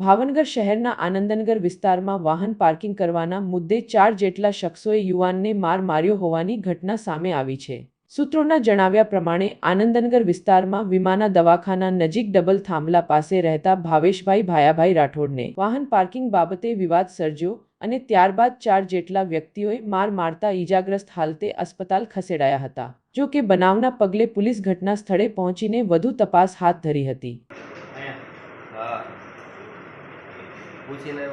ભાવનગર શહેરના આનંદનગર વિસ્તારમાં વાહન પાર્કિંગ કરવાના મુદ્દે ચાર જેટલા શખ્સોએ યુવાનને માર માર્યો હોવાની ઘટના સામે આવી છે. સૂત્રોના જણાવ્યા પ્રમાણે, આનંદનગર વિસ્તારમાં વિમાના દવાખાના નજીક ડબલ થાંભલા પાસે રહેતા ભાવેશભાઈ ભાયાભાઈ રાઠોડને વાહન પાર્કિંગ બાબતે વિવાદ સર્જ્યો અને ત્યારબાદ ચાર જેટલા વ્યક્તિઓએ માર મારતા ઈજાગ્રસ્ત હાલતે અસ્પતાલ ખસેડાયા હતા. જો કે બનાવના પગલે પોલીસ ઘટના સ્થળે પહોંચીને વધુ તપાસ હાથ ધરી હતી હા પૂછીને?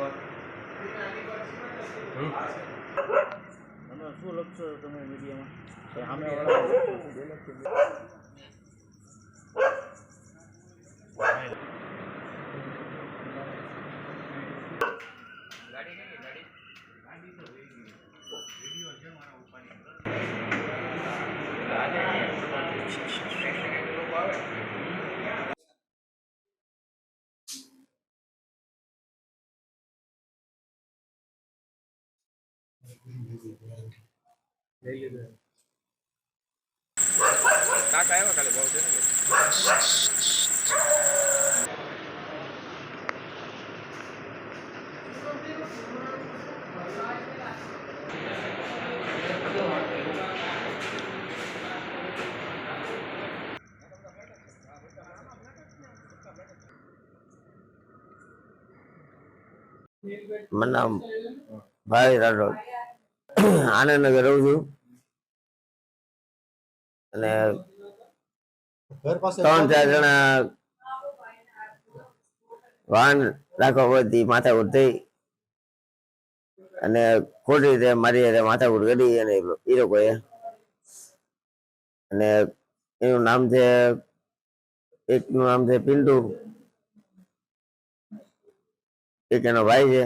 શું લખશો તમે મીડિયામાં? સામે સામેવાળા કાકા આવ્યા ખાલી બહુ છે ને મારું નામ ભાઈ રાઠોડ આનંદનગર રહું છું અને ત્રણ ચાર જણા વાહન રાખવા બધી માથાકૂટ થઈ. અને ખોટી રીતે મારી હારે માથાકૂટ કરી અને એ લોકોએ અને એનું નામ છે એકનું નામ છે પિન્ટુ. એક એનો ભાઈ છે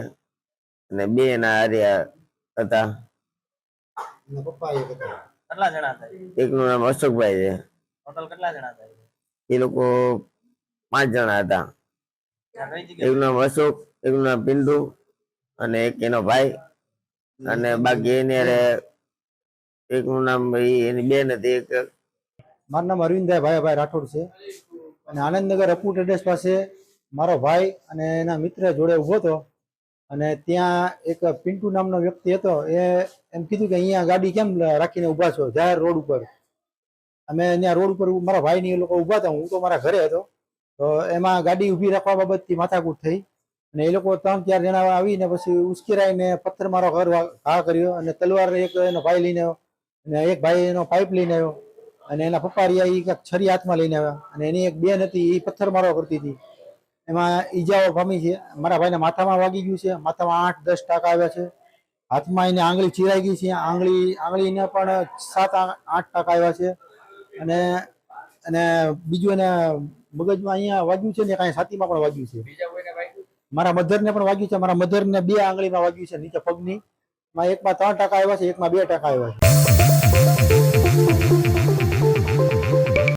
અને બે એના હાર્યા હતા. એના પપ્પા એક હતા. કેટલા જણા થાય એકનું નામ અશોકભાઈ છે. ટોટલ કેટલા જણા થાય એ? લોકો પાંચ જણા હતા. એકનું નામ અશોક એકનું નામ પિંડુ અને એક એનો ભાઈ. અને બાકી એની એક એકનું નામ એની બેન હતી એક. મારું નામ અરવિંદભાઈ ભાઈભાઈ રાઠોડ છે. અને આનંદનગર અપુ ટ્રેડર્સ પાસે મારો ભાઈ અને એના મિત્ર જોડે ઊભો હતો. અને ત્યાં એક પિન્ટુ નામનો વ્યક્તિ હતો, એ એમ કીધું કે અહીંયા ગાડી કેમ રાખીને ઊભા છો? જાહેર રોડ ઉપર. અમે અહીંયા રોડ ઉપર મારા ભાઈની એ લોકો ઊભા હતા, હું તો મારા ઘરે હતો. તો એમાં ગાડી ઊભી રાખવા બાબતથી માથાકૂટ થઈ. અને એ લોકો ત્રણ ચાર જણા આવીને પછી ઉશ્કેરાઈને પથ્થર મારો ઘર ઘા કર્યો અને તલવાર એક એનો ભાઈ લઈને આવ્યો અને એક ભાઈ એનો પાઇપ લઈને આવ્યો અને એના પપ્પા રહ્યા એ કાંઈક છરી હાથમાં લઈને આવ્યા અને એની એક બેન હતી એ પથ્થર મારો કરતી હતી. એમાં ઈજાઓ પામી છે. મારા ભાઈને માથામાં વાગી ગયું છે. માથામાં આઠ દસ ટાંકા આવ્યા છે. હાથમાં એને આંગળી ચીરાઈ ગઈ છે. આંગળી આંગળીને પણ સાત આઠ ટાંકા આવ્યા છે. અને અને બીજું એને મગજમાં અહીંયા વાગ્યું છે ને કાંઈ છાતીમાં પણ વાગ્યું છે. મારા મધરને પણ વાગ્યું છે. મારા મધરને બે આંગળીમાં વાગ્યું છે નીચે પગની. માં એકમાં ત્રણ ટકા આવ્યા છે એકમાં બે ટકા આવ્યા છે.